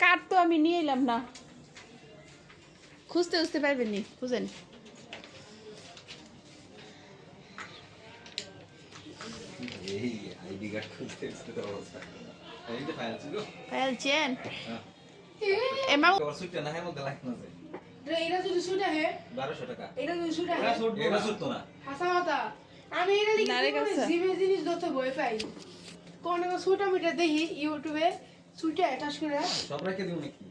কাঠ তো আমি নিয়ে এলাম না। খুঁজতে খুঁজতে পারবেন নি বুঝেন ফেলছেন হ্যাঁ এটা যদি শুনে হে। 1200 টাকা। এটা যদি হে এটা না হাসা মাথা। আমি এটা কাছে। জিমে জিনিস যত বই পাই। কোন মিটা দেখি ইউটিউবে সুইটা অ্যাটাচ করে। সব রেখে দিও নাকি?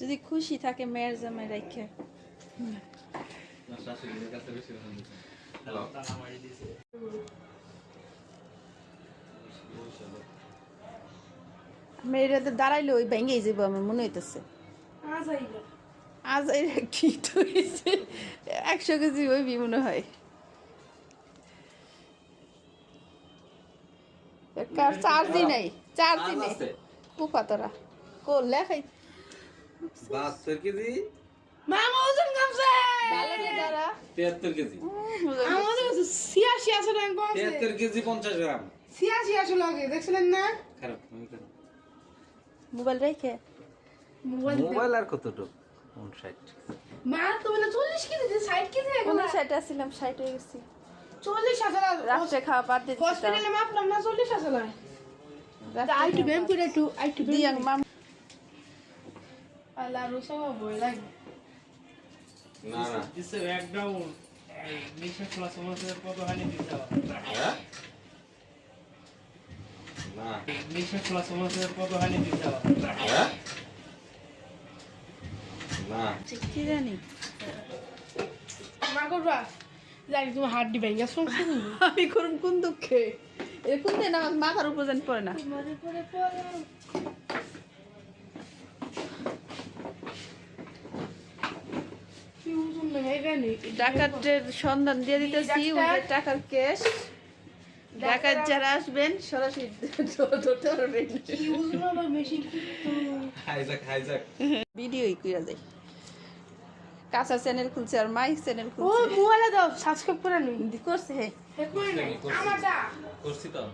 যদি খুশি থাকে মেয়ের জামাই রাখে মেয়েরাতে দাঁড়াইলে ওই ভেঙেই যাব আমার মনে হইতেছে। আজ আইলো আজ এই কি হয়েছে একশো কেজি ওই মনে হয়। চার্জই নাই চার্জই নেই। আছে কুপা তোরা করলে খাই কেজি। মামা ওজন কমছে! যারা 73 কেজি। আমাদের সিয়াশি আছে না কমছে। 73 কেজি 50 গ্রাম। সিয়াশি আছে লাগে দেখছিলেন না? খারাপ মোবাইল রেখে? মোবাইল মোবাইল আর কতটুক? 59 মা তো বলে চল্লিশ কেজি যে ষাট কেজি এখন কোনো সাইডে আসছিলাম হয়ে গেছি। চল্লিশ আছে না রাত্রে খাওয়া বাদ দিয়ে হসপিটালে মাপলাম না চল্লিশ আছে না আই টু ব্যায়াম করে একটু আই টু দিয়াং মাম। আল্লাহ রুসা বই লাগে। না এক ডাউন এই নিশা খোলা সমাজের কত হানি দিতে হবে? হ্যাঁ? না। নিশা খোলা সমাজের কত হানি দিতে হবে? হ্যাঁ? কি জানি মা করবা জানি তুমি হাত দিবে আমি করুন কোন দুঃখে? এ কোন দিন আমার মাথার উপর যেন পড়ে না। ডাকাতের সন্ধান দিয়ে দিতেছি টাকার কেস ডাকাত যারা আসবেন সরাসরি ধরতে পারবেন। ভিডিওই কইরা যায় কাঁচা চ্যানেল খুলছে আর মাইক চ্যানেল খুলছে ও মোবাইল মোবাইলে দাও সাবস্ক্রাইব করে নি। করছে হে। করছি তো।